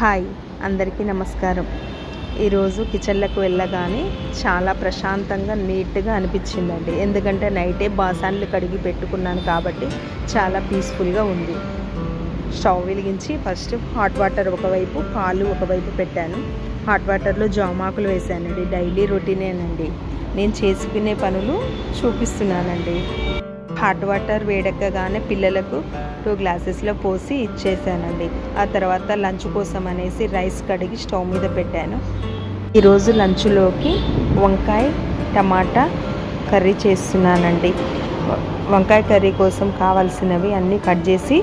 Hi అందరికీ నమస్కారం. ఈరోజు కిచెన్లకు వెళ్ళగానే చాలా ప్రశాంతంగా నీట్గా అనిపించిందండి. ఎందుకంటే నైటే బాసాన్లు కడిగి పెట్టుకున్నాను కాబట్టి చాలా పీస్ఫుల్గా ఉంది. స్టవ్ వెలిగించి ఫస్ట్ హాట్ వాటర్ ఒకవైపు పాలు ఒకవైపు పెట్టాను. హాట్ వాటర్లో జామాకులు వేసానండి డైలీ రొటీనేనండి. నేను చేసుకునే పనులు చూపిస్తున్నానండి. హాట్ వాటర్ వేడెక్కగానే పిల్లలకు టూ గ్లాసెస్లో పోసి ఇచ్చేసానండి. ఆ తర్వాత లంచ్ కోసం అనేసి రైస్ కడిగి స్టవ్ మీద పెట్టాను. ఈరోజు లంచ్లోకి వంకాయ టమాటా కర్రీ చేస్తున్నానండి. వంకాయ కర్రీ కోసం కావాల్సినవి అన్నీ కట్ చేసి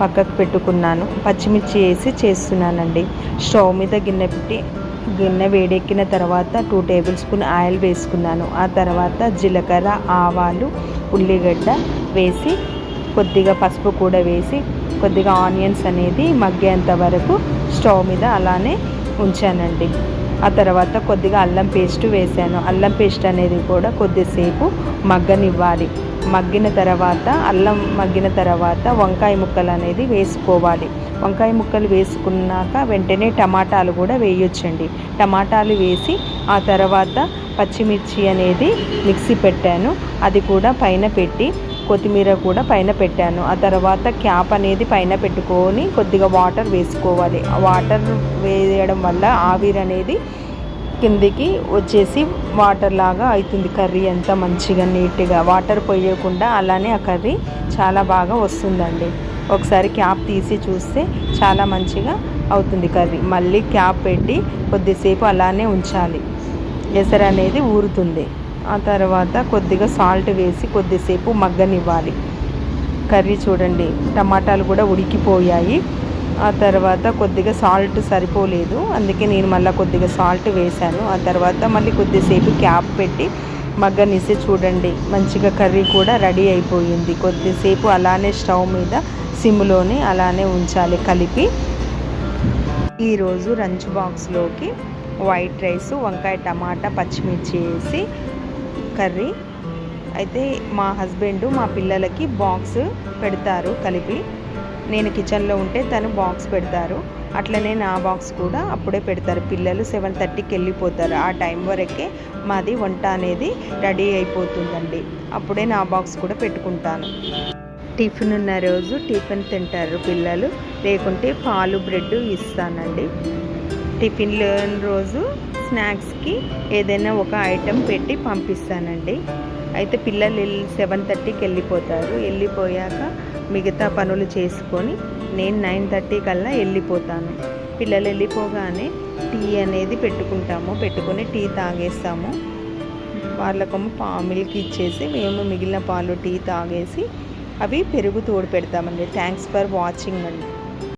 పక్కకు పెట్టుకున్నాను. పచ్చిమిర్చి వేసి చేస్తున్నానండి. స్టవ్ మీద గిన్నె పెట్టి గిన్నె వేడెక్కిన తర్వాత టూ టేబుల్ స్పూన్ ఆయిల్ వేసుకున్నాను. ఆ తర్వాత జీలకర్ర ఆవాలు ఉల్లిగడ్డ వేసి కొద్దిగా పసుపు కూడా వేసి కొద్దిగా ఆనియన్స్ అనేది మగ్గేంత వరకు స్టవ్ మీద అలానే ఉంచానండి. ఆ తర్వాత కొద్దిగా అల్లం పేస్ట్ వేసాను. అల్లం పేస్ట్ అనేది కూడా కొద్దిసేపు మగ్గనివ్వాలి. మగ్గిన తర్వాత అల్లం మగ్గిన తర్వాత వంకాయ ముక్కలు అనేది వేసుకోవాలి. వంకాయ ముక్కలు వేసుకున్నాక వెంటనే టమాటాలు కూడా వేయొచ్చండి. టమాటాలు వేసి ఆ తర్వాత పచ్చిమిర్చి అనేది మిక్సీ పెట్టాను. అది కూడా పైన పెట్టి కొత్తిమీర కూడా పైన పెట్టాను. ఆ తర్వాత క్యాప్ అనేది పైన పెట్టుకొని కొద్దిగా వాటర్ వేసుకోవాలి. ఆ వాటర్ వేయడం వల్ల ఆవిరి అనేది కిందికి వచ్చేసి వాటర్ లాగా అవుతుంది కర్రీ అంతా మంచిగా నీట్గా. వాటర్ పోయకుండా అలానే ఆ కర్రీ చాలా బాగా వస్తుందండి. ఒకసారి క్యాప్ తీసి చూస్తే చాలా మంచిగా అవుతుంది కర్రీ. మళ్ళీ క్యాప్ పెట్టి కొద్దిసేపు అలానే ఉంచాలి. ఎసరు అనేది ఊరుతుంది. ఆ తర్వాత కొద్దిగా సాల్ట్ వేసి కొద్దిసేపు మగ్గనివ్వాలి. కర్రీ చూడండి టమాటాలు కూడా ఉడికిపోయాయి. ఆ తర్వాత కొద్దిగా సాల్ట్ సరిపోలేదు. అందుకే నేను మళ్ళీ కొద్దిగా సాల్ట్ వేశాను. ఆ తర్వాత మళ్ళీ కొద్దిసేపు క్యాప్ పెట్టి మగ్గనిసి చూడండి మంచిగా కర్రీ కూడా రెడీ అయిపోయింది. కొద్దిసేపు అలానే స్టవ్ మీద సిమ్లోనే అలానే ఉంచాలి కలిపి. ఈరోజు రంచ్ బాక్స్లోకి వైట్ రైస్ వంకాయ టమాటా పచ్చిమిర్చి వేసి కర్రీ. అయితే మా హస్బెండ్ మా పిల్లలకి బాక్స్ పెడతారు కలిపి. నేను కిచెన్లో ఉంటే తను బాక్స్ పెడతారు. అట్లనే నా బాక్స్ కూడా అప్పుడే పెడతారు. పిల్లలు సెవెన్ థర్టీకి వెళ్ళిపోతారు. ఆ టైం వరకే మాది వంట అనేది రెడీ అయిపోతుందండి. అప్పుడే నా బాక్స్ కూడా పెట్టుకుంటాను. టిఫిన్ ఉన్న రోజు టిఫిన్ తింటారు పిల్లలు. లేకుంటే పాలు బ్రెడ్ ఇస్తానండి. టిఫిన్ లేని రోజు స్నాక్స్కి ఏదైనా ఒక ఐటెం పెట్టి పంపిస్తానండి. అయితే పిల్లలు సెవెన్ థర్టీకి వెళ్ళిపోతారు. వెళ్ళిపోయాక మిగతా పనులు చేసుకొని నేను నైన్ థర్టీ కల్లా వెళ్ళిపోతాను. పిల్లలు వెళ్ళిపోగానే టీ అనేది పెట్టుకుంటాము. పెట్టుకొని టీ తాగేస్తాము. వాళ్ళకము పా మిల్క్ ఇచ్చేసి మేము మిగిలిన పాలు టీ తాగేసి అవి పెరుగు తోడు పెడతామండి. థ్యాంక్స్ ఫర్ వాచింగ్ అండి.